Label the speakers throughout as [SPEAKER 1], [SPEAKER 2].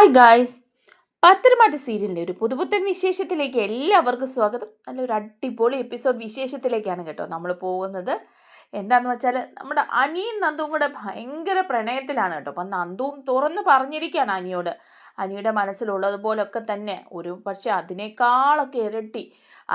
[SPEAKER 1] Hi guys പത്തരമാറ്റ സീരിയലിന്റെ ഒരു പുതുപുത്തൻ വിശേഷത്തിലേക്ക് എല്ലാവർക്കും സ്വാഗതം. നല്ലൊരു അടിപൊളി എപ്പിസോഡ് വിശേഷത്തിലേക്കാണ് കേട്ടോ നമ്മൾ പോകുന്നത്. എന്താന്ന് വെച്ചാൽ നമ്മുടെ അനിയും നന്ദുവും കൂടെ ഭയങ്കര പ്രണയത്തിലാണ് കേട്ടോ. അപ്പം നന്ദുവും തുറന്ന് പറഞ്ഞിരിക്കുകയാണ് അനിയോട്. അനിയുടെ മനസ്സിലുള്ളതുപോലൊക്കെ തന്നെ ഒരു പക്ഷേ അതിനേക്കാളൊക്കെ ഇരട്ടി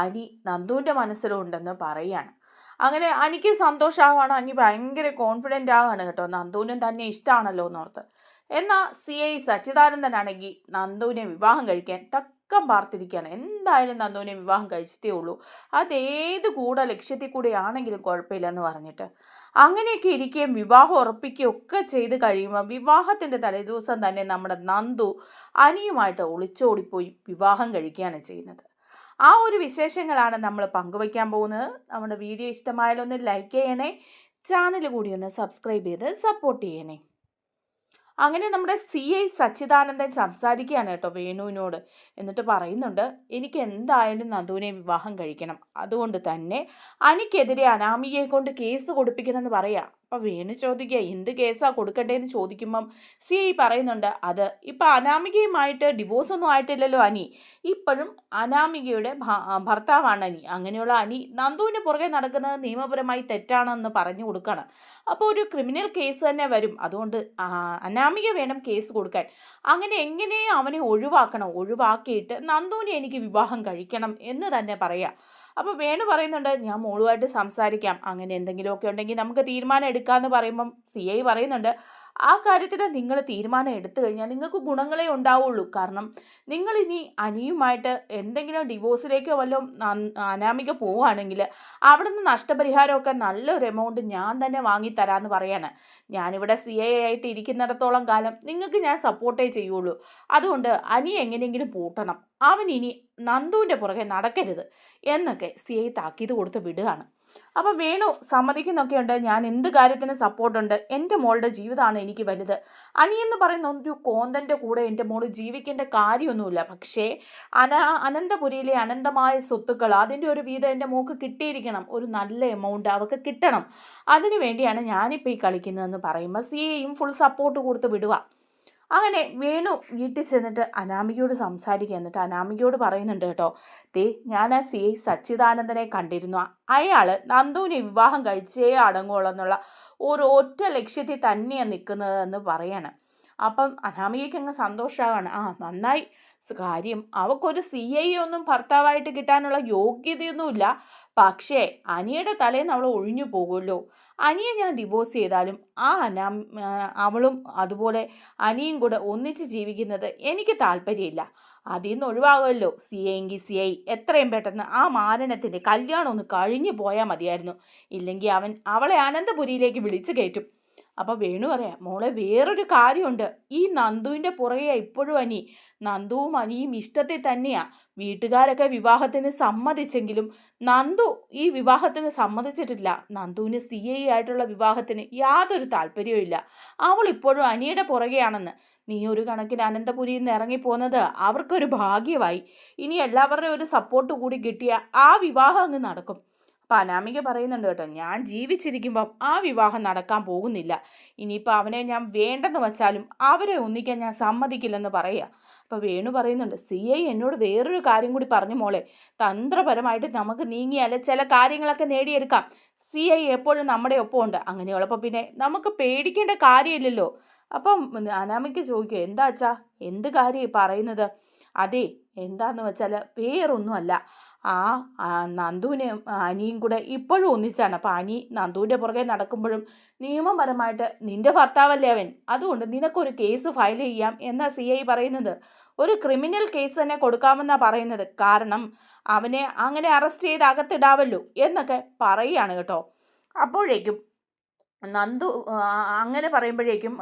[SPEAKER 1] അനി നന്ദുവിന്റെ മനസ്സിലുണ്ടെന്ന് പറയുകയാണ് അങ്ങനെ അനിക്ക് സന്തോഷമാവാണ്. അനി ഭയങ്കര കോൺഫിഡന്റ് ആവാണ് കേട്ടോ. നന്ദുവിനും തന്നെ ഇഷ്ടമാണല്ലോ എന്നോർത്ത്. എന്നാൽ സി ഐ സച്ചിദാനന്ദനാണെങ്കിൽ നന്ദുവിനെ വിവാഹം കഴിക്കാൻ തക്കം പാർത്തിരിക്കുകയാണ്. എന്തായാലും നന്ദുവിനെ വിവാഹം കഴിച്ചിട്ടേ ഉള്ളൂ. അതേത് കൂടെ ലക്ഷ്യത്തിൽ കൂടെ ആണെങ്കിലും കുഴപ്പമില്ലെന്ന് പറഞ്ഞിട്ട്. അങ്ങനെയൊക്കെ ഇരിക്കുകയും വിവാഹം ഉറപ്പിക്കുകയും ഒക്കെ ചെയ്ത് കഴിയുമ്പോൾ വിവാഹത്തിന്റെ തലേദിവസം തന്നെ നമ്മുടെ നന്ദു അനിയുമായിട്ട് ഒളിച്ചോടിപ്പോയി വിവാഹം കഴിക്കുകയാണ് ചെയ്യുന്നത്. ആ ഒരു വിശേഷങ്ങളാണ് നമ്മൾ പങ്കുവയ്ക്കാൻ പോകുന്നത്. നമ്മുടെ വീഡിയോ ഇഷ്ടമായാലൊന്ന് ലൈക്ക് ചെയ്യണേ. ചാനൽ കൂടി ഒന്ന് സബ്സ്ക്രൈബ് ചെയ്ത് സപ്പോർട്ട് ചെയ്യണേ. അങ്ങനെ നമ്മുടെ സി ഐ സച്ചിദാനന്ദൻ സംസാരിക്കുകയാണ് കേട്ടോ വേണുവിനോട്. എന്നിട്ട് പറയുന്നുണ്ട് എനിക്ക് എന്തായാലും നന്ദുവിനെ വിവാഹം കഴിക്കണം. അതുകൊണ്ട് തന്നെ അനിക്കെതിരെ അനാമികയെ കൊണ്ട് കേസ് കൊടുപ്പിക്കണമെന്ന് പറയാം. അപ്പം വേണു ചോദിക്കുക എന്ത് കേസാ കൊടുക്കണ്ടേന്ന് ചോദിക്കുമ്പം സി ഐ പറയുന്നുണ്ട് അത് ഇപ്പം അനാമികയുമായിട്ട് ഡിവോഴ്സ് ഒന്നും ആയിട്ടില്ലല്ലോ അനി. ഇപ്പോഴും അനാമികയുടെ ഭർത്താവാണ് അനി. അങ്ങനെയുള്ള അനി നന്ദുവിന്റെ പുറകെ നടക്കുന്നത് നിയമപരമായി തെറ്റാണെന്ന് പറഞ്ഞു കൊടുക്കുകയാണ് അപ്പോൾ ഒരു ക്രിമിനൽ കേസ് തന്നെ വരും. അതുകൊണ്ട് അനാമിക വേണം കേസ് കൊടുക്കാൻ. അങ്ങനെ എങ്ങനെയും അവനെ ഒഴിവാക്കണം. ഒഴിവാക്കിയിട്ട് നന്ദുവിനെ എനിക്ക് വിവാഹം കഴിക്കണം എന്ന് തന്നെ പറയാം. അപ്പോൾ വേണു പറയുന്നുണ്ട് ഞാൻ മോളുമായിട്ട് സംസാരിക്കാം. അങ്ങനെ എന്തെങ്കിലുമൊക്കെ ഉണ്ടെങ്കിൽ നമുക്ക് തീരുമാനം എടുക്കാമെന്ന് പറയുമ്പം സി ഐ പറയുന്നുണ്ട്. ആ കാര്യത്തിൽ നിങ്ങൾ തീരുമാനം എടുത്തു കഴിഞ്ഞാൽ നിങ്ങൾക്ക് ഗുണങ്ങളേ ഉണ്ടാവുള്ളൂ. കാരണം നിങ്ങൾ ഇനി അനിയുമായിട്ട് എന്തെങ്കിലും ഡിവോഴ്സിലേക്കോ വല്ലതും അനാമിക പോവുകയാണെങ്കിൽ അവിടെ നിന്ന് നഷ്ടപരിഹാരമൊക്കെ നല്ലൊരു എമൗണ്ട് ഞാൻ തന്നെ വാങ്ങിത്തരാമെന്ന് പറയാണ്. ഞാനിവിടെ സി എ ആയിട്ട് ഇരിക്കുന്നിടത്തോളം കാലം നിങ്ങൾക്ക് ഞാൻ സപ്പോർട്ടേ ചെയ്യുള്ളൂ. അതുകൊണ്ട് അനി എങ്ങനെയെങ്കിലും പൂട്ടണം. അവൻ ഇനി നന്ദുവിന്റെ പുറകെ നടക്കരുത്. എന്നൊക്കെ സി ഐ താക്കീത് കൊടുത്ത് വിടുകയാണ്. അപ്പോൾ വേണു സമ്മതിക്കുന്നൊക്കെയുണ്ട്. ഞാൻ എന്ത് കാര്യത്തിന് സപ്പോർട്ടുണ്ട് എന്റെ മോളുടെ ജീവിതമാണ് എനിക്ക് വലുത്. അനിയെന്ന് പറയുന്ന ഒരു കോന്തന്റെ കൂടെ എന്റെ മോൾ ജീവിക്കേണ്ട കാര്യമൊന്നുമില്ല. പക്ഷേ അന അനന്തപുരിയിലെ അനന്തമായ സ്വത്തുക്കൾ അതിന്റെ ഒരു വീതം എന്റെ മോക്ക് കിട്ടിയിരിക്കണം. ഒരു നല്ല എമൗണ്ട് അവൾക്ക് കിട്ടണം. അതിനു വേണ്ടിയാണ് ഞാനിപ്പോൾ ഈ കളിക്കുന്നതെന്ന് പറയുമ്പോൾ സി എയും ഫുൾ സപ്പോർട്ട് കൊടുത്ത് വിടുക. അങ്ങനെ വേണു വീട്ടിൽ ചെന്നിട്ട് അനാമികയോട് സംസാരിക്കുക. എന്നിട്ട് അനാമികയോട് പറയുന്നുണ്ട് കേട്ടോ ദേ ഞാൻ ആ സി ഐ സച്ചിദാനന്ദനെ കണ്ടിരുന്നു. അയാൾ നന്ദുവിനെ വിവാഹം കഴിച്ചേ അടങ്ങുള്ളൂ എന്നുള്ള ഒരു ഒറ്റ ലക്ഷ്യത്തിൽ തന്നെയാണ് നിൽക്കുന്നതെന്ന് പറയാണ്. അപ്പം അനാമികയ്ക്ക് അങ്ങ് സന്തോഷമാകാണ് ആ നന്നായി. കാര്യം അവക്കൊരു സി ഐ ഒന്നും ഭർത്താവായിട്ട് കിട്ടാനുള്ള യോഗ്യതയൊന്നുമില്ല. പക്ഷേ അനിയുടെ തലേന്ന് അവൾ ഒഴിഞ്ഞു പോകുമല്ലോ. അനിയെ ഞാൻ ഡിവോഴ്സ് ചെയ്താലും ആ അനാ അവളും അതുപോലെ അനിയും കൂടെ ഒന്നിച്ച് ജീവിക്കുന്നത് എനിക്ക് താല്പര്യമില്ല. അതിൽ നിന്ന് ഒഴിവാകുമല്ലോ. സി എങ്കിൽ സി ഐ. എത്രയും പെട്ടെന്ന് ആ മാരണത്തിന്റെ കല്യാണം ഒന്ന് കഴിഞ്ഞു പോയാൽ മതിയായിരുന്നു. ഇല്ലെങ്കിൽ അവൻ അവളെ അനന്തപുരിയിലേക്ക് വിളിച്ചു കയറ്റും. അപ്പോൾ വേണു പറയാം മോളെ വേറൊരു കാര്യമുണ്ട്. ഈ നന്ദുവിന്റെ പുറകെ ഇപ്പോഴും അനി നന്ദുവും അനിയും ഇഷ്ടത്തെ തന്നെയാണ് വീട്ടുകാരൊക്കെ വിവാഹത്തിന് സമ്മതിച്ചെങ്കിലും നന്ദു ഈ വിവാഹത്തിന് സമ്മതിച്ചിട്ടില്ല. നന്ദുവിന് സി ഐ ആയിട്ടുള്ള വിവാഹത്തിന് യാതൊരു താല്പര്യവും ഇല്ല. അവൾ ഇപ്പോഴും അനിയുടെ പുറകെയാണെന്ന്. നീ ഒരു കണക്കിന് അനന്തപുരിയിൽ നിന്ന് ഇറങ്ങിപ്പോന്നത് അവർക്കൊരു ഭാഗ്യമായി. ഇനി എല്ലാവരുടെയും ഒരു സപ്പോർട്ട് കൂടി കിട്ടിയ ആ വിവാഹം അങ്ങ് നടക്കും. അപ്പം അനാമിക പറയുന്നുണ്ട് കേട്ടോ ഞാൻ ജീവിച്ചിരിക്കുമ്പം ആ വിവാഹം നടക്കാൻ പോകുന്നില്ല. ഇനിയിപ്പോൾ അവനെ ഞാൻ വേണ്ടെന്ന് വച്ചാലും അവരെ ഒന്നിക്കാൻ ഞാൻ സമ്മതിക്കില്ലെന്ന് പറയുക അപ്പോൾ വേണു പറയുന്നുണ്ട് സി ഐ എന്നോട് വേറൊരു കാര്യം കൂടി പറഞ്ഞു മോളെ. തന്ത്രപരമായിട്ട് നമുക്ക് നീങ്ങിയാൽ ചില കാര്യങ്ങളൊക്കെ നേടിയെടുക്കാം. സി ഐ എപ്പോഴും നമ്മുടെ ഒപ്പമുണ്ട്. അങ്ങനെയുള്ളപ്പോൾ പിന്നെ നമുക്ക് പേടിക്കേണ്ട കാര്യമില്ലല്ലോ. അപ്പം അനാമിക്ക് ചോദിക്കുക എന്താ അച്ഛാ? എന്ത് കാര്യം പറയുന്നത്? അതെ എന്താന്ന് വെച്ചാൽ വേറൊന്നുമല്ല. ആ നന്ദുവിനെ അനിയും കൂടെ ഇപ്പോഴും ഒന്നിച്ചാണ്. അപ്പം അനി നന്ദുവിന്റെ പുറകെ നടക്കുമ്പോഴും നിയമപരമായിട്ട് നിന്റെ ഭർത്താവല്ലേ അവൻ? അതുകൊണ്ട് നിനക്കൊരു കേസ് ഫയൽ ചെയ്യാം എന്നാ സി ഐ പറയുന്നത്. ഒരു ക്രിമിനൽ കേസ് തന്നെ കൊടുക്കാമെന്നാണ് പറയുന്നത്. കാരണം അവനെ അങ്ങനെ അറസ്റ്റ് ചെയ്ത് അകത്തിടാവല്ലോ എന്നൊക്കെ പറയുകയാണ് കേട്ടോ. അപ്പോഴേക്കും നന്ദു അങ്ങനെ പറയുമ്പോഴേക്കും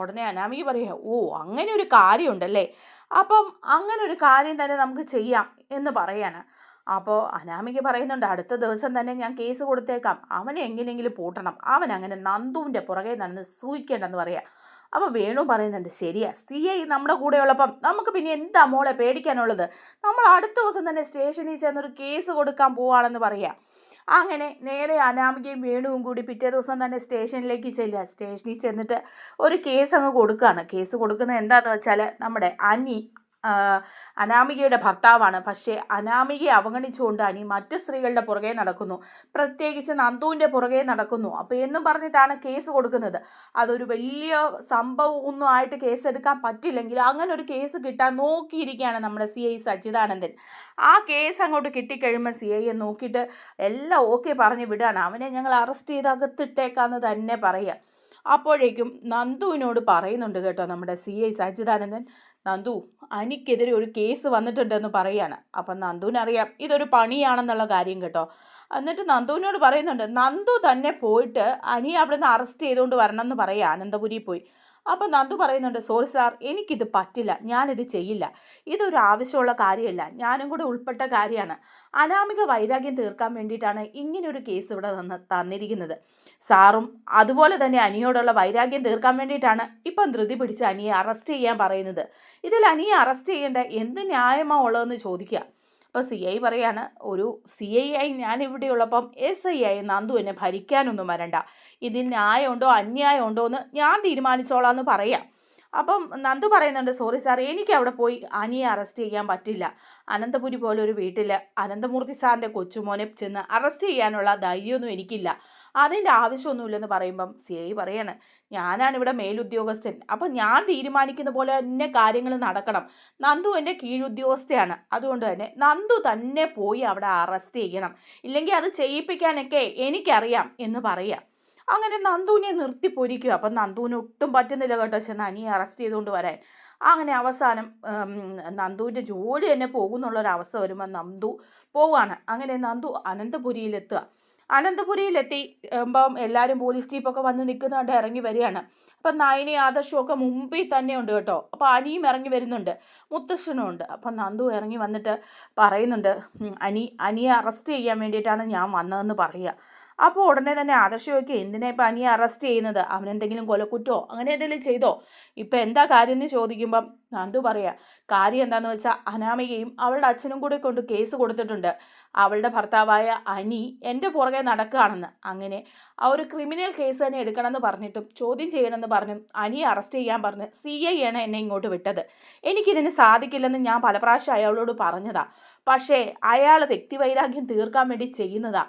[SPEAKER 1] ഉടനെ അനാമിക പറയുക ഓ അങ്ങനെ ഒരു കാര്യമുണ്ടല്ലേ? അപ്പം അങ്ങനെ ഒരു കാര്യം തന്നെ നമുക്ക് ചെയ്യാം എന്ന് പറയാണ്. അപ്പോൾ അനാമിക പറയുന്നുണ്ട് അടുത്ത ദിവസം തന്നെ ഞാൻ കേസ് കൊടുത്തേക്കാം. അവനെ എങ്ങനെയെങ്കിലും പൂട്ടണം. അവൻ അങ്ങനെ നന്ദുവിന്റെ പുറകെ നടന്ന് സൂഹിക്കേണ്ടെന്ന് പറയാം. അപ്പോൾ വേണു പറയുന്നുണ്ട് ശരിയാ സി ഐ നമ്മുടെ കൂടെ ഉള്ളപ്പം നമുക്ക് പിന്നെ എന്താ മോളെ പേടിക്കാനുള്ളത്? നമ്മൾ അടുത്ത ദിവസം തന്നെ സ്റ്റേഷനിൽ ചെന്നൊരു കേസ് കൊടുക്കാൻ പോവാണെന്ന് പറയാം. അങ്ങനെ നേരെ അനാമികയും വേണുവും കൂടി പിറ്റേ ദിവസം തന്നെ സ്റ്റേഷനിലേക്ക് ചെല്ലുക. സ്റ്റേഷനിൽ ചെന്നിട്ട് ഒരു കേസ് അങ്ങ് കൊടുക്കുകയാണ് കേസ് കൊടുക്കുന്നത് എന്താണെന്ന് വെച്ചാൽ നമ്മുടെ അനി അനാമികയുടെ ഭർത്താവാണ്. പക്ഷേ അനാമികയെ അവഗണിച്ചുകൊണ്ട് അനി മറ്റ് സ്ത്രീകളുടെ പുറകെ നടക്കുന്നു. പ്രത്യേകിച്ച് നന്ദുവിന്റെ പുറകെ നടക്കുന്നു. അപ്പോൾ എന്നും പറഞ്ഞിട്ടാണ് കേസ് കൊടുക്കുന്നത്. അതൊരു വലിയ സംഭവം ഒന്നും ആയിട്ട് കേസ് എടുക്കാൻ പറ്റില്ലെങ്കിൽ അങ്ങനെ ഒരു കേസ് കിട്ടാൻ നോക്കിയിരിക്കുകയാണ് നമ്മുടെ സി ഐ സച്ചിദാനന്ദൻ. ആ കേസ് അങ്ങോട്ട് കിട്ടിക്കഴിയുമ്പോൾ സി ഐയെ നോക്കിയിട്ട് എല്ലാം ഓക്കെ പറഞ്ഞ് വിടുകയാണ് അവനെ ഞങ്ങൾ അറസ്റ്റ് ചെയ്ത് അകത്തിട്ടേക്കാന്ന് തന്നെ പറയുക അപ്പോഴേക്കും നന്ദുവിനോട് പറയുന്നുണ്ട് കേട്ടോ നമ്മുടെ സി ഐ സച്ചിദാനന്ദൻ നന്ദു അനിക്കെതിരെ ഒരു കേസ് വന്നിട്ടുണ്ടെന്ന് പറയാണ് അപ്പം നന്ദുവിനറിയാം ഇതൊരു പണിയാണെന്നുള്ള കാര്യം കേട്ടോ. എന്നിട്ട് നന്ദുവിനോട് പറയുന്നുണ്ട് നന്ദു തന്നെ പോയിട്ട് അനി അവിടെ നിന്ന് അറസ്റ്റ് ചെയ്തുകൊണ്ട് വരണം എന്ന് പറയുക അനന്തപുരിയിൽ പോയി. അപ്പം നന്ദു പറയുന്നുണ്ട് സോറി സാർ എനിക്കിത് പറ്റില്ല. ഞാനിത് ചെയ്യില്ല. ഇതൊരു ആവശ്യമുള്ള കാര്യമല്ല. ഞാനും കൂടെ ഉൾപ്പെട്ട കാര്യമാണ്. അനാമിക വൈരാഗ്യം തീർക്കാൻ വേണ്ടിയിട്ടാണ് ഇങ്ങനൊരു കേസ് ഇവിടെ നിന്ന് തന്നിരിക്കുന്നത്. സാറും അതുപോലെ തന്നെ അനിയോടുള്ള വൈരാഗ്യം തീർക്കാൻ വേണ്ടിയിട്ടാണ് ഇപ്പം ധൃതി പിടിച്ച് അനിയെ അറസ്റ്റ് ചെയ്യാൻ പറയുന്നത്. ഇതിൽ അനിയെ അറസ്റ്റ് ചെയ്യേണ്ട എന്ത് ന്യായമാണ് ഉള്ളതെന്ന് ചോദിക്കുക. അപ്പോൾ സി ഐ പറയാണ് ഒരു സി ഐ ആയി ഞാൻ ഇവിടെയുള്ളപ്പം എസ് ഐ ആയി നന്ദു എന്നെ ഭരിക്കാനൊന്നും വരണ്ട. ഇതിൽ ന്യായമുണ്ടോ അന്യായമുണ്ടോ എന്ന് ഞാൻ തീരുമാനിച്ചോളാം എന്ന് പറയാം. അപ്പം നന്ദു പറയുന്നുണ്ട് സോറി സാർ എനിക്ക് അവിടെ പോയി അനിയെ അറസ്റ്റ് ചെയ്യാൻ പറ്റില്ല. അനന്തപുരി പോലൊരു വീട്ടിൽ അനന്തമൂർത്തി സാറിന്റെ കൊച്ചുമോനെ ചെന്ന് അറസ്റ്റ് ചെയ്യാനുള്ള ധൈര്യമൊന്നും എനിക്കില്ല. അതിന്റെ ആവശ്യമൊന്നുമില്ലെന്ന് പറയുമ്പം സി ഐ പറയാണ് ഞാനാണ് ഇവിടെ മേലുദ്യോഗസ്ഥൻ. അപ്പം ഞാൻ തീരുമാനിക്കുന്ന പോലെ തന്നെ കാര്യങ്ങൾ നടക്കണം. നന്ദു എന്റെ കീഴുദ്യോഗസ്ഥയാണ്. അതുകൊണ്ട് തന്നെ നന്ദു തന്നെ പോയി അവിടെ അറസ്റ്റ് ചെയ്യണം. ഇല്ലെങ്കിൽ അത് ചെയ്യിപ്പിക്കാനൊക്കെ എനിക്കറിയാം എന്ന് പറയാം. അങ്ങനെ നന്ദുവിനെ നിർത്തി പൊരിക്കുക. അപ്പം നന്ദുവിന് ഒട്ടും പറ്റുന്നില്ല കേട്ടോ ചെന്ന് അനിയെ അറസ്റ്റ് ചെയ്തുകൊണ്ട് വരാൻ. അങ്ങനെ അവസാനം നന്ദുവിന്റെ ജോലി തന്നെ പോകുന്നുള്ളൊരവസ്ഥ വരുമ്പോൾ നന്ദു പോവാണ്. അങ്ങനെ നന്ദു അനന്തപുരിയിലെത്തുക. അനന്തപുരിയിലെത്തി. ഇപ്പം എല്ലാവരും പോലീസ് ജീപ്പൊക്കെ വന്ന് നിൽക്കുന്നതുകൊണ്ട് ഇറങ്ങി വരികയാണ്. അപ്പം നയനി ആദർശവും ഒക്കെ മുമ്പിൽ തന്നെ ഉണ്ട് കേട്ടോ. അപ്പോൾ അനിയും ഇറങ്ങി വരുന്നുണ്ട്. മുത്തശ്ശനും ഉണ്ട്. അപ്പം നന്ദു ഇറങ്ങി വന്നിട്ട് പറയുന്നുണ്ട് അനി അനിയെ അറസ്റ്റ് ചെയ്യാൻ വേണ്ടിയിട്ടാണ് ഞാൻ വന്നതെന്ന് പറയുക. അപ്പോൾ ഉടനെ തന്നെ ആദർശ ചോദിക്കുക എന്തിനാ ഇപ്പം അനിയെ അറസ്റ്റ് ചെയ്യുന്നത്? അവനെന്തെങ്കിലും കൊലക്കുറ്റോ? അങ്ങനെ എന്തെങ്കിലും ചെയ്തോ? ഇപ്പം എന്താ കാര്യം എന്ന് ചോദിക്കുമ്പം നന്ദു പറയാ കാര്യം എന്താണെന്ന് വെച്ചാൽ അനാമികയും അവളുടെ അച്ഛനും കൂടെ കൊണ്ട് കേസ് കൊടുത്തിട്ടുണ്ട്. അവളുടെ ഭർത്താവായ അനി എന്റെ പുറകെ നടക്കുകയാണെന്ന്. അങ്ങനെ ആ ഒരു ക്രിമിനൽ കേസ് തന്നെ എടുക്കണമെന്ന് പറഞ്ഞിട്ടും ചോദ്യം ചെയ്യണമെന്ന് പറഞ്ഞും അനിയെ അറസ്റ്റ് ചെയ്യാൻ പറഞ്ഞ് സി ഐ ആണ് എന്നെ ഇങ്ങോട്ട് വിട്ടത്. എനിക്കിതിന് സാധിക്കില്ലെന്ന് ഞാൻ പല പ്രാവശ്യം അയാളോട് പറഞ്ഞതാ. പക്ഷേ അയാൾ വ്യക്തിവൈരാഗ്യം തീർക്കാൻ വേണ്ടി ചെയ്യുന്നതാ.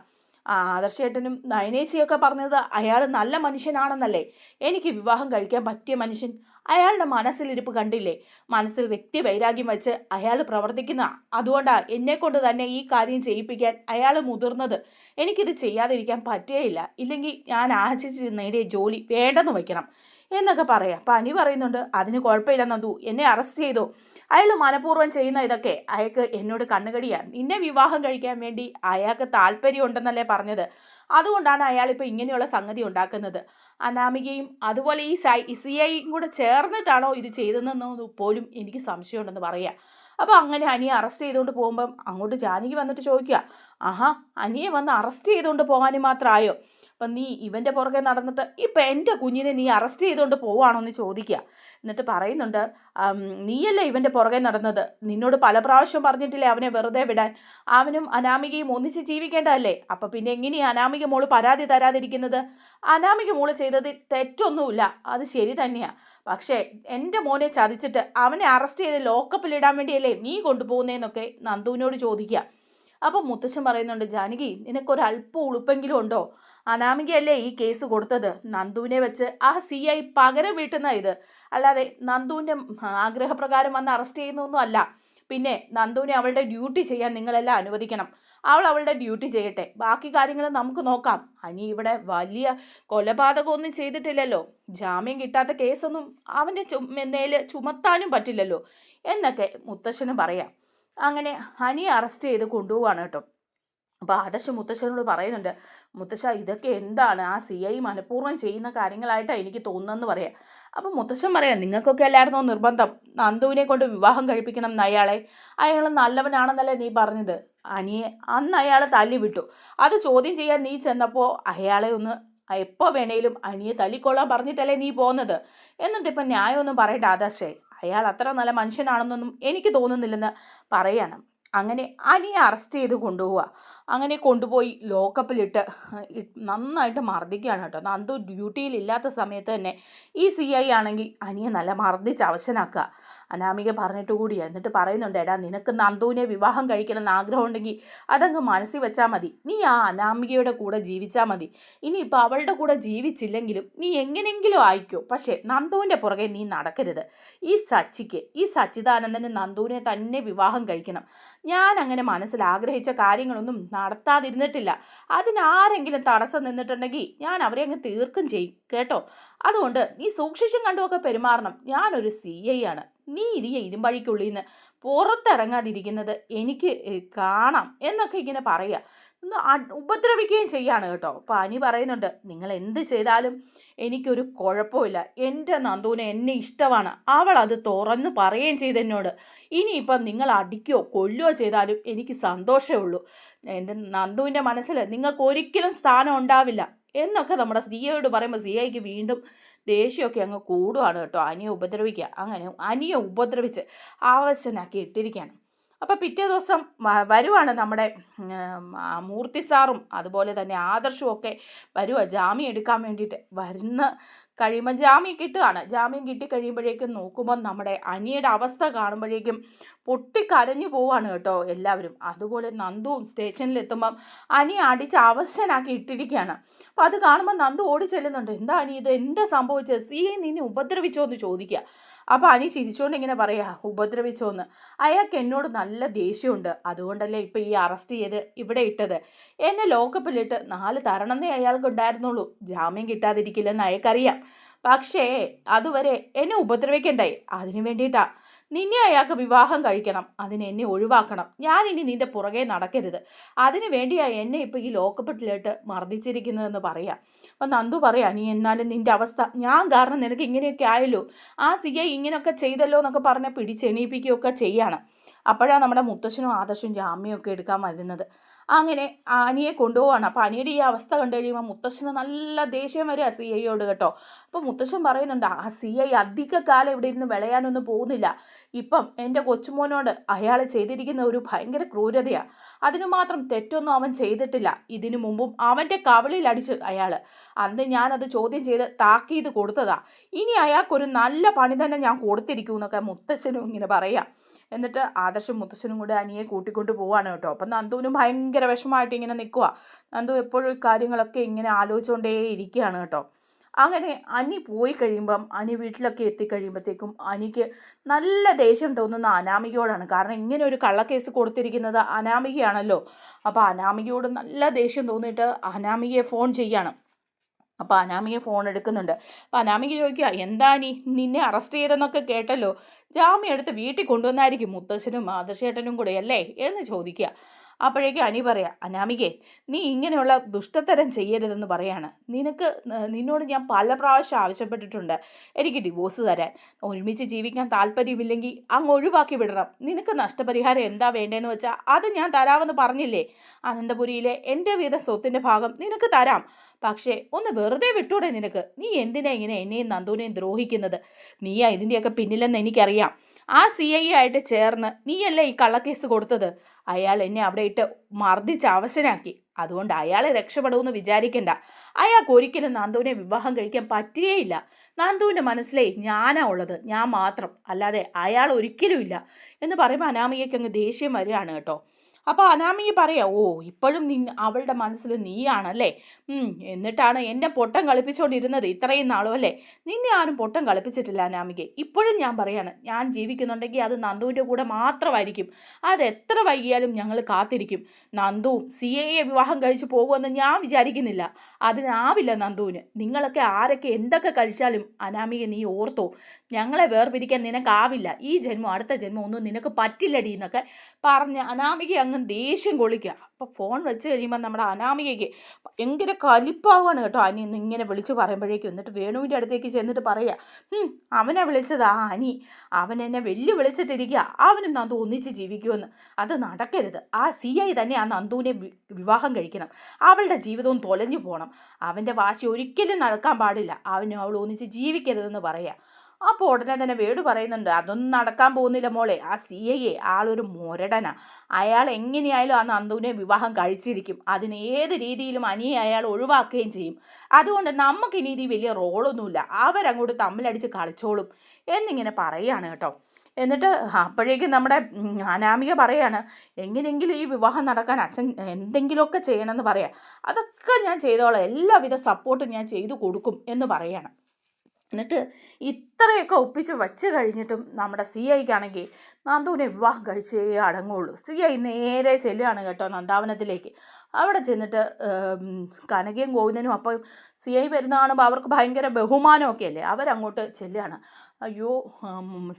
[SPEAKER 1] ആദർശേട്ടനും നയനേച്ചിയൊക്കെ പറഞ്ഞത് അയാൾ നല്ല മനുഷ്യനാണെന്നല്ലേ? എനിക്ക് വിവാഹം കഴിക്കാൻ പറ്റിയ മനുഷ്യൻ അയാളുടെ മനസ്സിലിരിപ്പ് കണ്ടില്ലേ? മനസ്സിൽ വ്യക്തി വൈരാഗ്യം വെച്ച് അയാൾ പ്രവർത്തിക്കുന്ന അതുകൊണ്ടാണ് എന്നെക്കൊണ്ട് തന്നെ ഈ കാര്യം ചെയ്യിപ്പിക്കാൻ അയാൾ മുതിർന്നത്. എനിക്കിത് ചെയ്യാതിരിക്കാൻ പറ്റേയില്ല. ഇല്ലെങ്കിൽ ഞാൻ ആശിച്ച് നേടിയ ജോലി വേണ്ടെന്ന് വയ്ക്കണം. എന്നൊക്കെ പറയാം. അപ്പം അനി പറയുന്നുണ്ട് അതിന് കുഴപ്പമില്ലെന്നു എന്നെ അറസ്റ്റ് ചെയ്തു? അയാൾ മനഃപൂർവം ചെയ്യുന്ന ഇതൊക്കെ അയാൾക്ക് എന്നോട് കണ്ണുകടിയാണ് നിന്നെ വിവാഹം കഴിക്കാൻ വേണ്ടി അയാൾക്ക് താല്പര്യമുണ്ടെന്നല്ലേ പറഞ്ഞത്. അതുകൊണ്ടാണ് അയാളിപ്പോൾ ഇങ്ങനെയുള്ള സംഗതി ഉണ്ടാക്കുന്നത്. അനാമികയും അതുപോലെ ഈ സൈ സി ഐയും കൂടെ ചേർന്നിട്ടാണോ ഇത് ചെയ്തതെന്ന് പോലും എനിക്ക് സംശയമുണ്ടെന്ന് പറയാം. അപ്പോൾ അങ്ങനെ അനിയെ അറസ്റ്റ് ചെയ്തുകൊണ്ട് പോകുമ്പം അങ്ങോട്ട് ജാനകി വന്നിട്ട് ചോദിക്കുക ആഹാ അനിയെ വന്ന് അറസ്റ്റ് ചെയ്തുകൊണ്ട് പോകാനും മാത്രമായോ അപ്പം നീ ഇവന്റെ പുറകെ നടന്നിട്ട് ഇപ്പം എന്റെ കുഞ്ഞിനെ നീ അറസ്റ്റ് ചെയ്തുകൊണ്ട് പോവാണോ എന്ന് ചോദിക്കുക എന്നിട്ട് പറയുന്നുണ്ട് നീയല്ലേ ഇവന്റെ പുറകെ നടന്നത്? നിന്നോട് പല പ്രാവശ്യം പറഞ്ഞിട്ടില്ലേ അവനെ വെറുതെ വിടാൻ? അവനും അനാമികയും ഒന്നിച്ച് ജീവിക്കേണ്ടതല്ലേ? അപ്പം പിന്നെ എങ്ങനെയാണ് അനാമിക മോൾ പരാതി തരാതിരിക്കുന്നത്? അനാമിക മോൾ ചെയ്തതിൽ തെറ്റൊന്നുമില്ല. അത് ശരി തന്നെയാണ് പക്ഷേ എന്റെ മോനെ ചതിച്ചിട്ട് അവനെ അറസ്റ്റ് ചെയ്ത് ലോക്കപ്പിലിടാൻ വേണ്ടിയല്ലേ നീ കൊണ്ടുപോകുന്നതെന്നൊക്കെ നന്ദുവിനോട് ചോദിക്കുക അപ്പം മുത്തശ്ശൻ പറയുന്നുണ്ട് ജാനകി നിനക്കൊരല്പം ഉളുപ്പെങ്കിലും ഉണ്ടോ? അനാമികയല്ലേ ഈ കേസ് കൊടുത്തത്? നന്ദുവിനെ വെച്ച് ആ സി ഐ പകരം വീട്ടുന്ന ഇത്. അല്ലാതെ നന്ദുവിന്റെ ആഗ്രഹപ്രകാരം വന്ന് അറസ്റ്റ് ചെയ്യുന്നൊന്നും അല്ല. പിന്നെ നന്ദുവിനെ അവളുടെ ഡ്യൂട്ടി ചെയ്യാൻ നിങ്ങളെല്ലാം അനുവദിക്കണം. അവൾ അവളുടെ ഡ്യൂട്ടി ചെയ്യട്ടെ. ബാക്കി കാര്യങ്ങൾ നമുക്ക് നോക്കാം. അനി ഇവിടെ വലിയ കൊലപാതകമൊന്നും ചെയ്തിട്ടില്ലല്ലോ. ജാമ്യം കിട്ടാത്ത കേസൊന്നും അവന്റെ ചു മേൽ ചുമത്താനും പറ്റില്ലല്ലോ. എന്നൊക്കെ മുത്തശ്ശനും പറയാം. അങ്ങനെ ഹനി അറസ്റ്റ് ചെയ്ത് കൊണ്ടുപോവാണ് കേട്ടോ. അപ്പോൾ ആദർശ മുത്തശ്ശനോട് പറയുന്നുണ്ട് മുത്തശ്ശ ഇതൊക്കെ എന്താണ്? ആ സി ഐ മനഃപൂർവം ചെയ്യുന്ന കാര്യങ്ങളായിട്ടാണ് എനിക്ക് തോന്നുന്നതെന്ന് പറയാം. അപ്പോൾ മുത്തശ്ശൻ പറയാം നിങ്ങൾക്കൊക്കെ അല്ലായിരുന്നോ നിർബന്ധം. നന്ദുവിനെ കൊണ്ട് വിവാഹം കഴിപ്പിക്കണം അയാളെ. അയാൾ നല്ലവനാണെന്നല്ലേ നീ പറഞ്ഞത്? അനിയെ അന്ന് അയാൾ തല്ലി വിട്ടു അത് ചോദ്യം ചെയ്യാൻ നീ ചെന്നപ്പോൾ അയാളെ ഒന്ന് എപ്പോൾ വേണേലും അനിയെ തല്ലിക്കൊള്ളാൻ പറഞ്ഞിട്ടല്ലേ നീ പോകുന്നത് എന്നിട്ട് ഇപ്പം ന്യായമൊന്നും പറയട്ടെ ആദർശേ. അയാൾ അത്ര നല്ല മനുഷ്യനാണെന്നൊന്നും എനിക്ക് തോന്നുന്നില്ലെന്ന് പറയണം. അങ്ങനെ അനിയെ അറസ്റ്റ് ചെയ്ത് കൊണ്ടുപോവുക അങ്ങനെ കൊണ്ടുപോയി ലോക്കപ്പിലിട്ട് നന്നായിട്ട് മർദ്ദിക്കുകയാണ് കേട്ടോ. നന്ദു ഡ്യൂട്ടിയിൽ ഇല്ലാത്ത സമയത്ത് തന്നെ ഈ സി ഐ ആണെങ്കിൽ അനിയെ നല്ല മർദ്ദിച്ച് അവശനാക്കുക. അനാമിക പറഞ്ഞിട്ട് കൂടി എന്നിട്ട് പറയുന്നുണ്ട് എടാ നിനക്ക് നന്ദുവിനെ വിവാഹം കഴിക്കണമെന്ന് ആഗ്രഹം ഉണ്ടെങ്കിൽ അതങ്ങ് മനസ്സിൽ വെച്ചാൽ മതി. നീ ആ അനാമികയുടെ കൂടെ ജീവിച്ചാൽ മതി. ഇനിയിപ്പോൾ അവളുടെ കൂടെ ജീവിച്ചില്ലെങ്കിലും നീ എങ്ങനെയെങ്കിലും ആയിക്കോ. പക്ഷേ നന്ദുവിന്റെ പുറകെ നീ നടക്കരുത്. ഈ സച്ചിക്ക് ഈ സച്ചിദാനന്ദന് നന്ദുവിനെ തന്നെ വിവാഹം കഴിക്കണം. ഞാൻ അങ്ങനെ മനസ്സിൽ ആഗ്രഹിച്ച കാര്യങ്ങളൊന്നും നടത്താതിരുന്നിട്ടില്ല. അതിനാരെങ്കിലും തടസ്സം നിന്നിട്ടുണ്ടെങ്കിൽ ഞാൻ അവരെ അങ്ങ് തീർക്കും ചെയ്യും കേട്ടോ? അതുകൊണ്ട് നീ സൂക്ഷിച്ചും കണ്ടുമൊക്കെ പെരുമാറണം. ഞാനൊരു സി ഐ ആണ്. നീ ഇരിയ ഇരുമ്പഴിക്കുള്ളിൽ നിന്ന് പുറത്തിറങ്ങാതിരിക്കുന്നത് എനിക്ക് കാണാം എന്നൊക്കെ ഇങ്ങനെ പറയുക. ഒന്ന് ഉപദ്രവിക്കുകയും ചെയ്യാണ് കേട്ടോ. അപ്പോൾ അനി പറയുന്നുണ്ട് നിങ്ങൾ എന്ത് ചെയ്താലും എനിക്കൊരു കുഴപ്പമില്ല. എന്റെ നന്ദുവിനെ എന്നെ ഇഷ്ടമാണ്. അവൾ അത് തുറന്നു പറയുകയും ചെയ്തു എന്നോട്. ഇനിയിപ്പം നിങ്ങൾ അടിക്കുകയോ കൊല്ലുകയോ ചെയ്താലും എനിക്ക് സന്തോഷമേ ഉള്ളൂ. എന്റെ നന്ദുവിന്റെ മനസ്സിൽ നിങ്ങൾക്ക് ഒരിക്കലും സ്ഥാനം ഉണ്ടാവില്ല. എന്നൊക്കെ നമ്മുടെ സിയയോട് പറയുമ്പോൾ സിയയ്ക്ക് വീണ്ടും ദേഷ്യമൊക്കെ അങ്ങ് കൂടുകയാണ് കേട്ടോ. അനിയെ ഉപദ്രവിക്കുക. അങ്ങനെ അനിയെ ഉപദ്രവിച്ച് ആവശ്യനാക്കി ഇട്ടിരിക്കുകയാണ്. അപ്പോൾ പിറ്റേ ദിവസം വരുവാണ് നമ്മുടെ മൂർത്തി സാറും അതുപോലെ തന്നെ ആദർശവും ഒക്കെ വരുക ജാമ്യം എടുക്കാൻ വേണ്ടിയിട്ട്. വരുന്ന കഴിയുമ്പോൾ ജാമ്യം കിട്ടുകയാണ് ജാമ്യം കിട്ടി കഴിയുമ്പോഴേക്കും നോക്കുമ്പോൾ നമ്മുടെ അനിയുടെ അവസ്ഥ കാണുമ്പോഴേക്കും പൊട്ടിക്കരഞ്ഞു പോവാണ് കേട്ടോ എല്ലാവരും. അതുപോലെ നന്ദുവും സ്റ്റേഷനിലെത്തുമ്പം അനി അടിച്ച് അവശനാക്കി ഇട്ടിരിക്കുകയാണ്. അപ്പോൾ അത് കാണുമ്പോൾ നന്ദു ഓടി ചെല്ലുന്നുണ്ട് എന്താ അനി ഇത്? എന്താ സംഭവിച്ചത്? സി നിന്നെ ഉപദ്രവിച്ചോ എന്ന് ചോദിക്കുക. അപ്പോൾ അനി ചിരിച്ചുകൊണ്ട് ഇങ്ങനെ പറയാ ഉപദ്രവിച്ചോന്ന്. അയാൾക്ക് എന്നോട് നല്ല ദേഷ്യമുണ്ട്. അതുകൊണ്ടല്ലേ ഇപ്പോൾ ഈ അറസ്റ്റ് ചെയ്ത് ഇവിടെ ഇട്ടത്. എന്നെ ലോക്കപ്പിലിട്ട് നാല് തരണമെന്നേ അയാൾക്ക് ഉണ്ടായിരുന്നുള്ളൂ ജാമ്യം കിട്ടാതിരിക്കില്ലെന്ന് അയാൾക്കറിയാം. പക്ഷേ അതുവരെ എന്നെ ഉപദ്രവിക്കണ്ടായി അതിനു വേണ്ടിയിട്ടാ. നിന്നെ അയാൾക്ക് വിവാഹം കഴിക്കണം. അതിന് എന്നെ ഒഴിവാക്കണം. ഞാൻ ഇനി നിന്റെ പുറകെ നടക്കരുത്. അതിനു വേണ്ടിയാ എന്നെ ഇപ്പോൾ ഈ ലോക്കപ്പെട്ടിലിട്ട് മർദ്ദിച്ചിരിക്കുന്നതെന്ന് പറയാം. അപ്പം നന്ദു പറയാ നീ എന്നാലും നിന്റെ അവസ്ഥ ഞാൻ കാരണം നിനക്ക് ഇങ്ങനെയൊക്കെ ആയല്ലോ. ആ സി ഐ ഇങ്ങനെയൊക്കെ ചെയ്തല്ലോ എന്നൊക്കെ പറഞ്ഞ് പിടിച്ചെണീപ്പിക്കുകയൊക്കെ ചെയ്യാണ്. അപ്പോഴാണ് നമ്മുടെ മുത്തശ്ശനും ആദർശവും ജാമ്യമൊക്കെ എടുക്കാൻ വരുന്നത്. അങ്ങനെ അനിയെ കൊണ്ടുപോവാണ്. അപ്പോൾ അനിയുടെ ഈ അവസ്ഥ കണ്ടു കഴിയുമ്പോൾ മുത്തശ്ശന് നല്ല ദേഷ്യം വരിക സി ഐയോട് കേട്ടോ. അപ്പോൾ മുത്തശ്ശൻ പറയുന്നുണ്ട് ആ സി ഐ അധിക കാലം ഇവിടെ ഇരുന്ന് വിളയാനൊന്നും പോകുന്നില്ല. ഇപ്പം എന്റെ കൊച്ചുമോനോട് അയാൾ ചെയ്തിരിക്കുന്ന ഒരു ഭയങ്കര ക്രൂരതയാണ് അതിനു മാത്രം തെറ്റൊന്നും അവൻ ചെയ്തിട്ടില്ല. ഇതിനു മുമ്പും അവന്റെ കവിളിൽ അടിച്ച് അയാൾ അന്ന് ഞാനത് ചോദ്യം ചെയ്ത് താക്കീത് കൊടുത്തതാ. ഇനി അയാൾക്കൊരു നല്ല പണി തന്നെ ഞാൻ കൊടുത്തിരിക്കും എന്നൊക്കെ മുത്തശ്ശനും ഇങ്ങനെ പറയാം. എന്നിട്ട് ആദർശം മുത്തശ്ശനും കൂടെ അനിയെ കൂട്ടിക്കൊണ്ട് പോവാണ് കേട്ടോ. അപ്പം നന്ദുവിനും ഭയങ്കര വിഷമമായിട്ട് ഇങ്ങനെ നിൽക്കുക നന്ദു എപ്പോഴും കാര്യങ്ങളൊക്കെ ഇങ്ങനെ ആലോചിച്ചുകൊണ്ടേ ഇരിക്കുകയാണ് കേട്ടോ. അങ്ങനെ അനി പോയി കഴിയുമ്പം അനി വീട്ടിലൊക്കെ എത്തിക്കഴിയുമ്പോഴത്തേക്കും അനിക്ക് നല്ല ദേഷ്യം തോന്നുന്ന അനാമികയോടാണ്. കാരണം ഇങ്ങനെ ഒരു കള്ളക്കേസ് കൊടുത്തിരിക്കുന്നത് അനാമികയാണല്ലോ. അപ്പോൾ അനാമികയോട് നല്ല ദേഷ്യം തോന്നിയിട്ട് അനാമികയെ ഫോൺ ചെയ്യാണ്. അപ്പോൾ അനാമിക ഫോൺ എടുക്കുന്നുണ്ട്. അപ്പോൾ അനാമിക ചോദിക്കുക എന്താ നീ നിന്നെ അറസ്റ്റ് ചെയ്തെന്നൊക്കെ കേട്ടല്ലോ? ജാമ്യം എടുത്ത് വീട്ടിൽ കൊണ്ടുവന്നായിരിക്കും മുത്തശ്ശനും ആദർശേട്ടനും കൂടെ അല്ലേ? എന്ന് ചോദിക്കുക. അപ്പോഴേക്കും അനി പറയാ അനാമികെ നീ ഇങ്ങനെയുള്ള ദുഷ്ടത്തരം ചെയ്യരുതെന്ന് പറയാണ്. നിനക്ക് നിന്നോട് ഞാൻ പല പ്രാവശ്യം ആവശ്യപ്പെട്ടിട്ടുണ്ട് എനിക്ക് ഡിവോഴ്സ് തരാൻ. ഒരുമിച്ച് ജീവിക്കാൻ താല്പര്യമില്ലെങ്കിൽ അങ്ങ് ഒഴിവാക്കി വിടണം. നിനക്ക് നഷ്ടപരിഹാരം എന്താ വേണ്ടതെന്ന് വെച്ചാൽ അത് ഞാൻ തരാമെന്ന് പറഞ്ഞില്ലേ? അനന്തപുരിയിലെ എന്റെ വീത സ്വത്തിന്റെ ഭാഗം നിനക്ക് തരാം. പക്ഷേ ഒന്ന് വെറുതെ വിട്ടൂടെ നിനക്ക്. നീ എന്തിനാ ഇങ്ങനെ എന്നെയും നന്ദുവിനെയും ദ്രോഹിക്കുന്നത്? നീയാ ഇതിന്റെയൊക്കെ പിന്നിലെന്ന് എനിക്കറിയാം. ആ സി ഐ ആയിട്ട് ചേർന്ന് നീയല്ലേ ഈ കള്ളക്കേസ് കൊടുത്തത്? അയാൾ എന്നെ അവിടെ ഇട്ട് മർദ്ദിച്ച് അവശനാക്കി. അതുകൊണ്ട് അയാളെ രക്ഷപ്പെടുമെന്ന് വിചാരിക്കണ്ട. അയാൾക്ക് ഒരിക്കലും നാന്തുവിനെ വിവാഹം കഴിക്കാൻ പറ്റുകയില്ല. നാന്തുവിന്റെ മനസ്സിലേ ഞാനാ ഉള്ളത് ഞാൻ മാത്രം. അല്ലാതെ അയാൾ ഒരിക്കലും ഇല്ല. എന്ന് പറയുമ്പോൾ അനാമികയ്ക്ക് അങ്ങ് ദേഷ്യം വരികയാണ് കേട്ടോ. അപ്പോൾ അനാമിക പറയാം ഓ ഇപ്പോഴും നി അവളുടെ മനസ്സിൽ നീയാണല്ലേ? എന്നിട്ടാണ് എന്നെ പൊട്ടം കളിപ്പിച്ചുകൊണ്ടിരുന്നത് ഇത്രയും നാളും അല്ലേ? നിന്നെ ആരും പൊട്ടം കളിപ്പിച്ചിട്ടില്ല അനാമിക. ഇപ്പോഴും ഞാൻ പറയാണ് ഞാൻ ജീവിക്കുന്നുണ്ടെങ്കിൽ അത് നന്ദുവിന്റെ കൂടെ മാത്രമായിരിക്കും. അത് എത്ര വൈകിയാലും ഞങ്ങൾ കാത്തിരിക്കും. നന്ദുവും സി എയെ വിവാഹം കഴിച്ചു പോകുമെന്ന് ഞാൻ വിചാരിക്കുന്നില്ല. അതിനാവില്ല നന്ദുവിന്. നിങ്ങളൊക്കെ ആരൊക്കെ എന്തൊക്കെ കഴിച്ചാലും അനാമിക നീ ഓർത്തോ. ഞങ്ങളെ വേർപിരിക്കാൻ നിനക്കാവില്ല. ഈ ജന്മം അടുത്ത ജന്മം ഒന്നും നിനക്ക് പറ്റില്ലടി എന്നൊക്കെ പറഞ്ഞ് അനാമിക അങ്ങ് ദേഷ്യം കൊള്ളിക്കുക. അപ്പോൾ ഫോൺ വെച്ച് കഴിയുമ്പോൾ നമ്മുടെ അനാമികയ്ക്ക് ഭയങ്കര കലിപ്പാവാണ് കേട്ടോ. അനി ഇന്ന് ഇങ്ങനെ വിളിച്ച് പറയുമ്പോഴേക്കും എന്നിട്ട് വേണുവിന്റെ അടുത്തേക്ക് ചെന്നിട്ട് പറയുക "ഹും, അവനെ വിളിച്ചത് അനി. അവൻ എന്നെ വെല്ലു വിളിച്ചിട്ടിരിക്കുക അവന് നന്ദു ഒന്നിച്ച് ജീവിക്കുമെന്ന്. അത് നടക്കരുത്. ആ സി ഐ തന്നെ ആ നന്ദുവിനെ വിവാഹം കഴിക്കണം. അവളുടെ ജീവിതവും തൊലഞ്ഞു പോകണം അവന്റെ വാശി ഒരിക്കലും നടക്കാൻ പാടില്ല. അവനും അവൾ ഒന്നിച്ച് ജീവിക്കരുതെന്ന് പറയുക. അപ്പോൾ ഉടനെ തന്നെ വേട് പറയുന്നുണ്ട്. അതൊന്നും നടക്കാൻ പോകുന്നില്ല മോളെ. ആ സി ഐ എ ആളൊരു മുരടനാ. അയാൾ എങ്ങനെയായാലും ആ നന്ദുവിനെ വിവാഹം കഴിച്ചിരിക്കും. അതിന് ഏത് രീതിയിലും അനിയെ അയാൾ ഒഴിവാക്കുകയും ചെയ്യും. അതുകൊണ്ട് നമുക്കിനി ഇത് വലിയ റോളൊന്നുമില്ല അവരങ്ങോട്ട് തമ്മിലടിച്ച് കളിച്ചോളും. എന്നിങ്ങനെ പറയുകയാണ് കേട്ടോ. എന്നിട്ട് അപ്പോഴേക്കും നമ്മുടെ അനാമിക പറയാണ് എങ്ങനെയെങ്കിലും ഈ വിവാഹം നടക്കാൻ അച്ഛൻ എന്തെങ്കിലുമൊക്കെ ചെയ്യണമെന്ന് പറയാം. അതൊക്കെ ഞാൻ ചെയ്തോളാം. എല്ലാവിധ സപ്പോർട്ടും ഞാൻ ചെയ്തു കൊടുക്കും എന്ന് പറയാണ്. എന്നിട്ട് ഇത്രയൊക്കെ ഒപ്പിച്ച് വച്ച് കഴിഞ്ഞിട്ടും നമ്മുടെ സി ഐക്കാണെങ്കിൽ നന്ദുവിനെ വിവാഹം കഴിച്ചേ അടങ്ങുള്ളൂ. സി ഐ നേരെ ചെല്ലുകയാണ് കേട്ടോ നന്ദാവനത്തിലേക്ക്. അവിടെ ചെന്നിട്ട് കനകയും ഗോവിന്ദനും അപ്പം സി ഐ വരുന്നതാണ് അവർക്ക് ഭയങ്കര ബഹുമാനമൊക്കെ അല്ലേ അവരങ്ങോട്ട് ചെല്ലുകയാണ്. അയ്യോ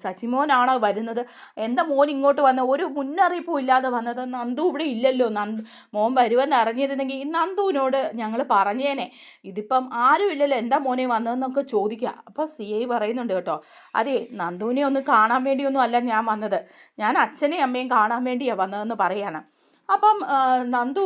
[SPEAKER 1] സച്ചിമോനാണോ വരുന്നത്? എന്താ മോൻ ഇങ്ങോട്ട് വന്ന? ഒരു മുന്നറിയിപ്പും ഇല്ലാതെ വന്നത്. നന്ദു ഇവിടെ ഇല്ലല്ലോ. നന്ദു മോൻ വരുമെന്ന് അറിഞ്ഞിരുന്നെങ്കിൽ ഈ നന്ദുവിനോട് ഞങ്ങൾ പറഞ്ഞേനെ. ഇതിപ്പം ആരും ഇല്ലല്ലോ. എന്താ മോനെ വന്നതെന്നൊക്കെ ചോദിക്കുക. അപ്പോൾ സി ഐ പറയുന്നുണ്ട് കേട്ടോ. അതെ നന്ദുവിനെ ഒന്ന് കാണാൻ വേണ്ടിയൊന്നും അല്ല ഞാൻ വന്നത്. ഞാൻ അച്ഛനെയും അമ്മയും കാണാൻ വേണ്ടിയാണ് വന്നതെന്ന് പറയാണ്. അപ്പം നന്ദു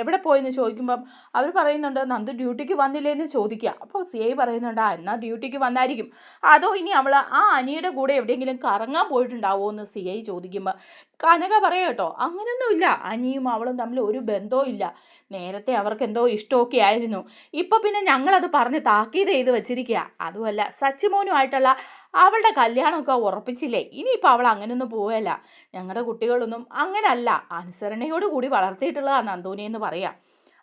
[SPEAKER 1] എവിടെ പോയെന്ന് ചോദിക്കുമ്പം അവർ പറയുന്നുണ്ട് നന്ദു ഡ്യൂട്ടിക്ക് വന്നില്ലേന്ന് ചോദിക്കുക അപ്പോൾ സി ഐ പറയുന്നുണ്ട് ആ എന്നാൽ ഡ്യൂട്ടിക്ക് വന്നായിരിക്കും. അതോ ഇനി അവൾ ആ അനിയുടെ കൂടെ എവിടെയെങ്കിലും കറങ്ങാൻ പോയിട്ടുണ്ടാവുമോ എന്ന് സി ഐ ചോദിക്കുമ്പോൾ കനക പറയാം കേട്ടോ അങ്ങനെയൊന്നുമില്ല അനിയും അവളും തമ്മിൽ ഒരു ബന്ധവും ഇല്ല. നേരത്തെ അവർക്ക് എന്തോ ഇഷ്ടമൊക്കെ ആയിരുന്നു. ഇപ്പോൾ പിന്നെ ഞങ്ങളത് പറഞ്ഞ് താക്കീത് ചെയ്ത് വെച്ചിരിക്കുക അതുമല്ല സച്ചിമോനുമായിട്ടുള്ള അവളുടെ കല്യാണമൊക്കെ ഉറപ്പിച്ചില്ലേ? ഇനിയിപ്പോൾ അവൾ അങ്ങനെയൊന്നും പോവുകയല്ല ഞങ്ങളുടെ കുട്ടികളൊന്നും അങ്ങനല്ല. അനുസരണയോട് കൂടി വളർത്തിയിട്ടുള്ളതാണ് നന്ദൂനിയെന്ന് പറയാം.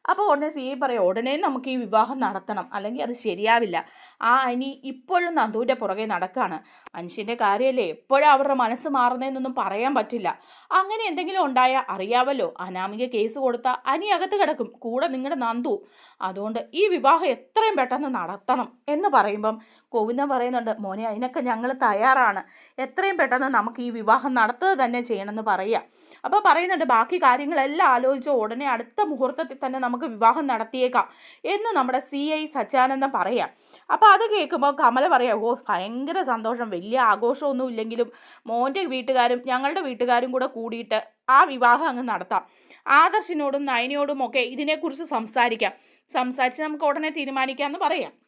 [SPEAKER 1] അപ്പോൾ ഉടനെ സി പറയും ഉടനെ നമുക്ക് ഈ വിവാഹം നടത്തണം. അല്ലെങ്കിൽ അത് ശരിയാവില്ല. ആ അനി ഇപ്പോഴും നന്ദുവിന്റെ പുറകെ നടക്കുകയാണ് മനുഷ്യന്റെ കാര്യമല്ലേ? എപ്പോഴും അവരുടെ മനസ്സ് മാറുന്നതെന്നൊന്നും പറയാൻ പറ്റില്ല. അങ്ങനെ എന്തെങ്കിലും ഉണ്ടായാൽ അറിയാമല്ലോ അനാമിക കേസ് കൊടുത്താൽ അനി അകത്ത് കിടക്കും. കൂടെ നിങ്ങളുടെ നന്ദു. അതുകൊണ്ട് ഈ വിവാഹം എത്രയും പെട്ടെന്ന് നടത്തണം. എന്ന് പറയുമ്പം ഗോവിന്ദൻ പറയുന്നുണ്ട് മോനെ അതിനൊക്കെ ഞങ്ങൾ തയ്യാറാണ്. എത്രയും പെട്ടെന്ന് നമുക്ക് ഈ വിവാഹം നടത്തുക തന്നെ ചെയ്യണമെന്ന് പറയുക. അപ്പോൾ പറയുന്നുണ്ട് ബാക്കി കാര്യങ്ങളെല്ലാം ആലോചിച്ച ഉടനെ അടുത്ത മുഹൂർത്തത്തിൽ തന്നെ നമുക്ക് വിവാഹം നടത്തിയേക്കാം എന്ന് നമ്മുടെ സി ഐ സച്ചാനന്ദൻ പറയാം. അപ്പോൾ അത് കേൾക്കുമ്പോൾ കമല പറയാം ഓ ഭയങ്കര സന്തോഷം വലിയ ആഘോഷമൊന്നും ഇല്ലെങ്കിലും മോന്റെ വീട്ടുകാരും ഞങ്ങളുടെ വീട്ടുകാരും കൂടെ കൂടിയിട്ട് ആ വിവാഹം അങ്ങ് നടത്താം. ആദർശിനോടും നയനയോടും ഒക്കെ ഇതിനെക്കുറിച്ച് സംസാരിക്കാം. സംസാരിച്ച് നമുക്ക് ഉടനെ തീരുമാനിക്കാമെന്ന് പറയാം.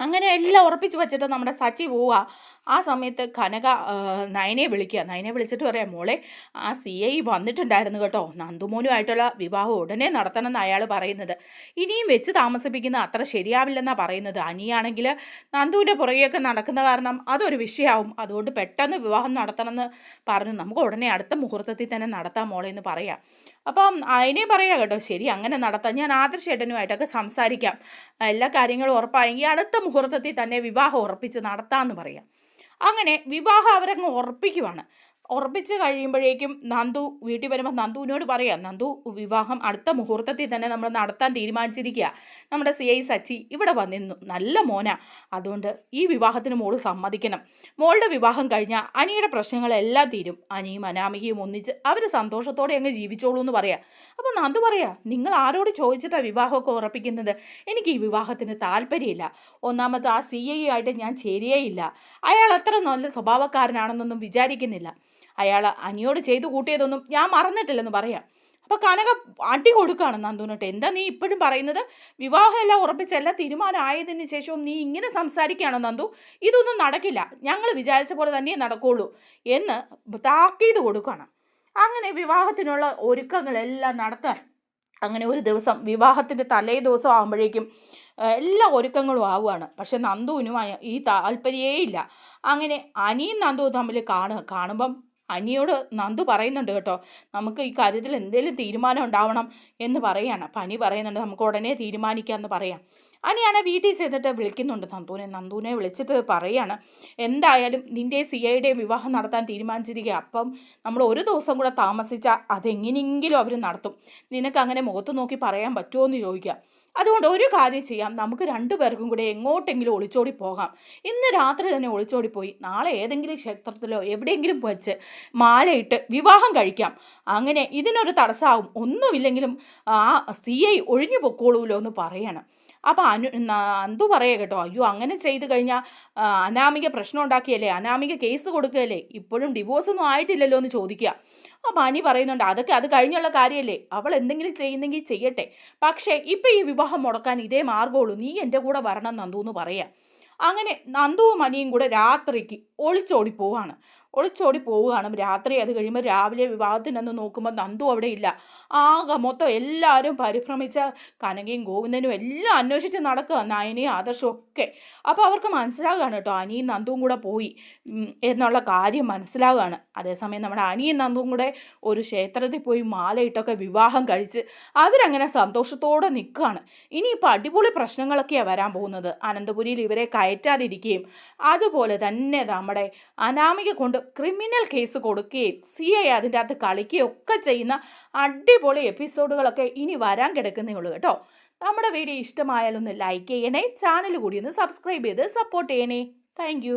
[SPEAKER 1] അങ്ങനെ എല്ലാം ഉറപ്പിച്ച് വെച്ചിട്ട് നമ്മുടെ സച്ചി പോവുക. ആ സമയത്ത് കനക നയനെ വിളിക്കുക. നയനെ വിളിച്ചിട്ട് പറയാം മോളെ ആ സി ഐ വന്നിട്ടുണ്ടായിരുന്നു കേട്ടോ. നന്ദുമോനുമായിട്ടുള്ള വിവാഹം ഉടനെ നടത്തണമെന്ന് അയാൾ പറയുന്നത്. ഇനിയും വെച്ച് താമസിപ്പിക്കുന്നത് അത്ര ശരിയാവില്ലെന്നാണ് പറയുന്നത്. അനിയാണെങ്കിൽ നന്ദുവിന്റെ പുറകെയൊക്കെ നടക്കുന്ന കാരണം അതൊരു വിഷയമാവും അതുകൊണ്ട് പെട്ടെന്ന് വിവാഹം നടത്തണമെന്ന് പറഞ്ഞു. നമുക്ക് ഉടനെ അടുത്ത മുഹൂർത്തത്തിൽ തന്നെ നടത്താം മോളെ എന്ന് പറയാം. അപ്പം അതിനെ പറയാം കേട്ടോ. ശരി അങ്ങനെ നടത്താം. ഞാൻ ആദർശേട്ടനുമായിട്ടൊക്കെ സംസാരിക്കാം. എല്ലാ കാര്യങ്ങളും ഉറപ്പായെങ്കിൽ അടുത്ത മുഹൂർത്തത്തിൽ തന്നെ വിവാഹം ഉറപ്പിച്ച് നടത്താമെന്ന് പറയാം. അങ്ങനെ വിവാഹം അവരങ്ങ് ഉറപ്പിക്കുവാണ്. ഉറപ്പിച്ച് കഴിയുമ്പോഴേക്കും നന്ദു വീട്ടിൽ വരുമ്പോൾ നന്ദുവിനോട് പറയാം നന്ദു വിവാഹം അടുത്ത മുഹൂർത്തത്തിൽ തന്നെ നമ്മൾ നടത്താൻ തീരുമാനിച്ചിരിക്കുക നമ്മുടെ സി ഐ സച്ചി ഇവിടെ വന്നിരുന്നു. നല്ല മോന. അതുകൊണ്ട് ഈ വിവാഹത്തിന് മോൾ സമ്മതിക്കണം. മോളുടെ വിവാഹം കഴിഞ്ഞാൽ അനിയുടെ പ്രശ്നങ്ങളെല്ലാം തീരും. അനിയും അനാമികയും ഒന്നിച്ച് അവർ സന്തോഷത്തോടെ അങ്ങ് ജീവിച്ചോളൂ എന്ന് പറയാം. അപ്പോൾ നന്ദു പറയാ നിങ്ങൾ ആരോട് ചോദിച്ചിട്ടാണ് വിവാഹമൊക്കെ ഉറപ്പിക്കുന്നത്? എനിക്ക് ഈ വിവാഹത്തിന് താല്പര്യമില്ല. ഒന്നാമത് ആ സി ഐ ആയിട്ട് ഞാൻ ചേരുകയില്ല. അയാൾ അത്ര നല്ല സ്വഭാവക്കാരനാണെന്നൊന്നും വിചാരിക്കുന്നില്ല. അയാൾ അനിയോട് ചെയ്തു കൂട്ടിയതൊന്നും ഞാൻ മറന്നിട്ടില്ലെന്ന് പറയാം. അപ്പോൾ കനക അടി കൊടുക്കുകയാണ് നന്ദുനോട്ട് എന്താ നീ ഇപ്പോഴും പറയുന്നത്? വിവാഹമെല്ലാം എല്ലാം ഉറപ്പിച്ച് എല്ലാം തീരുമാനമായതിന് ശേഷവും നീ ഇങ്ങനെ സംസാരിക്കുകയാണോ നന്ദു? ഇതൊന്നും നടക്കില്ല. ഞങ്ങൾ വിചാരിച്ച പോലെ തന്നെ നടക്കുള്ളൂ എന്ന് താക്കീത് കൊടുക്കുകയാണ് അങ്ങനെ വിവാഹത്തിനുള്ള ഒരുക്കങ്ങളെല്ലാം നടത്താൻ അങ്ങനെ ഒരു ദിവസം വിവാഹത്തിന്റെ തലേ ദിവസം ആകുമ്പോഴേക്കും എല്ലാ ഒരുക്കങ്ങളും ആവുകയാണ്. പക്ഷേ നന്ദുവിനും ഈ താല്പര്യേ ഇല്ല അങ്ങനെ അനിയും നന്ദുവും തമ്മിൽ കാണുക കാണുമ്പം അനിയോട് നന്ദു പറയുന്നുണ്ട് കേട്ടോ നമുക്ക് ഈ കാര്യത്തിൽ എന്തെങ്കിലും തീരുമാനം ഉണ്ടാവണം എന്ന് പറയുകയാണ് അപ്പം അനി പറയുന്നുണ്ട് നമുക്ക് ഉടനെ തീരുമാനിക്കാമെന്ന് പറയാം. അനിയാണ് വീട്ടിൽ ചെന്നിട്ട് വിളിക്കുന്നുണ്ട് നന്ദുവിനെ. നന്ദുവിനെ വിളിച്ചിട്ട് പറയാണ് എന്തായാലും നിന്റെ സി ഐയുടെയും വിവാഹം നടത്താൻ തീരുമാനിച്ചിരിക്കുക. അപ്പം നമ്മൾ ഒരു ദിവസം കൂടെ താമസിച്ചാൽ അതെങ്ങനെയെങ്കിലും അവർ നടത്തും. നിനക്ക് അങ്ങനെ മുഖത്ത് നോക്കി പറയാൻ പറ്റുമോ എന്ന് ചോദിക്കുക. അതുകൊണ്ട് ഒരു കാര്യം ചെയ്യാം. നമുക്ക് രണ്ടു പേർക്കും കൂടെ എങ്ങോട്ടെങ്കിലും ഒളിച്ചോടി പോകാം. ഇന്ന് രാത്രി തന്നെ ഒളിച്ചോടി പോയി. നാളെ ഏതെങ്കിലും ക്ഷേത്രത്തിലോ എവിടെയെങ്കിലും വെച്ച് മാലയിട്ട് വിവാഹം കഴിക്കാം. അങ്ങനെ ഇതിനൊരു തടസ്സമാവും ഒന്നുമില്ലെങ്കിലും ആ സി ഐ ഒഴിഞ്ഞു പൊക്കോളൂല്ലോ എന്ന് പറയണം. അപ്പോൾ അനു അന്തു പറയുക കേട്ടോ അയ്യോ അങ്ങനെ ചെയ്ത് കഴിഞ്ഞാൽ അനാമിക പ്രശ്നം ഉണ്ടാക്കിയല്ലേ അനാമിക കേസ് കൊടുക്കുകയല്ലേ ഇപ്പോഴും ഡിവോഴ്സൊന്നും ആയിട്ടില്ലല്ലോ എന്ന് ചോദിക്കുക. അപ്പോൾ അനി പറയുന്നുണ്ട് അതൊക്കെ അത് കഴിഞ്ഞുള്ള കാര്യമല്ലേ അവൾ എന്തെങ്കിലും ചെയ്യുന്നെങ്കിൽ ചെയ്യട്ടെ പക്ഷേ ഇപ്പം ഈ വിവാഹം മുടക്കാൻ ഇതേ മാർഗമുള്ളൂ നീ എന്റെ കൂടെ വരണം നന്ദു എന്ന് പറയാം.
[SPEAKER 2] അങ്ങനെ നന്ദുവും അനിയും കൂടെ രാത്രിക്ക് ഒളിച്ചോടി പോവാണ്. ഒളിച്ചോടി പോവുകയാണ്. രാത്രി അത് കഴിയുമ്പോൾ രാവിലെ വിവാഹത്തിനന്ന് നോക്കുമ്പോൾ നന്ദു അവിടെ ഇല്ല. ആകെ മൊത്തം എല്ലാവരും പരിഭ്രമിച്ച കനകയും ഗോവിന്ദനും എല്ലാം അന്വേഷിച്ച് നടക്കുക നയനയും ആദർശവും ഒക്കെ. അപ്പോൾ അവർക്ക് മനസ്സിലാകുകയാണ് കേട്ടോ അനിയും നന്ദുവും കൂടെ പോയി എന്നുള്ള കാര്യം മനസ്സിലാകുകയാണ് അതേസമയം നമ്മുടെ അനിയും നന്ദുവും കൂടെ ഒരു ക്ഷേത്രത്തിൽ പോയി മാലയിട്ടൊക്കെ വിവാഹം കഴിച്ച് അവരങ്ങനെ സന്തോഷത്തോടെ നിൽക്കുകയാണ്. ഇനിയിപ്പോൾ അടിപൊളി പ്രശ്നങ്ങളൊക്കെയാണ് വരാൻ പോകുന്നത്. അനന്തപുരിയിൽ ഇവരെ കയറ്റാതിരിക്കുകയും അതുപോലെ തന്നെ നമ്മുടെ അനാമിക കൊണ്ട് ക്രിമിനൽ കേസ് കൊടുക്കുകയും സി ഐ അതിന്റെ അകത്ത് കളിക്കുകയും ഒക്കെ ചെയ്യുന്ന അടിപൊളി എപ്പിസോഡുകളൊക്കെ ഇനി വരാൻ കിടക്കുന്നേ ഉള്ളൂ കേട്ടോ. നമ്മുടെ വീഡിയോ ഇഷ്ടമായാലൊന്ന് ലൈക്ക് ചെയ്യണേ ചാനൽ കൂടി ഒന്ന് സബ്സ്ക്രൈബ് ചെയ്ത് സപ്പോർട്ട് ചെയ്യണേ. താങ്ക്